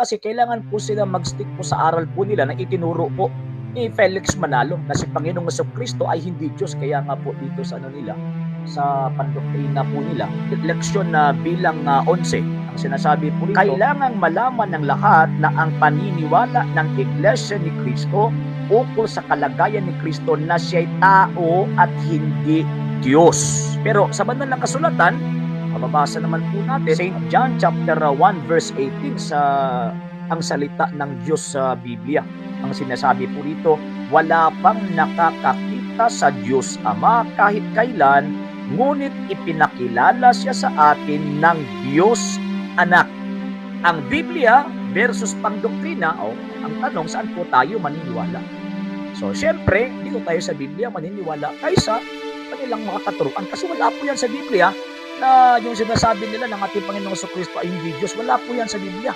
Kasi kailangan po sila mag-stick po sa aral po nila na itinuro po ni Felix Manalo na si Panginoong Hesus Kristo ay hindi Diyos. Kaya nga po dito sa ano nila, sa pandoktrina po nila, leksyon na bilang ah, 11, ang sinasabi po rito, kailangang malaman ng lahat na ang paniniwala ng Iglesia ni Kristo ukol sa kalagayan ni Kristo na siya'y tao at hindi Diyos. Pero sa bandang ng kasulatan, mababasa naman po natin St. John chapter 1 verse 18 sa ang salita ng Diyos sa Biblia. Ang sinasabi po rito, wala pang nakakakita sa Diyos Ama kahit kailan, ngunit ipinakilala siya sa atin ng Diyos Anak. Ang Biblia versus pangdoktrina, o ang tanong, saan po tayo maniniwala? So, syempre, dito tayo sa Biblia maniniwala kaysa kanilang mga katuruan. Kasi wala po yan sa Biblia na yung sinasabi nila ng ating Panginoong Kristo ay hindi Diyos. Wala po yan sa Biblia.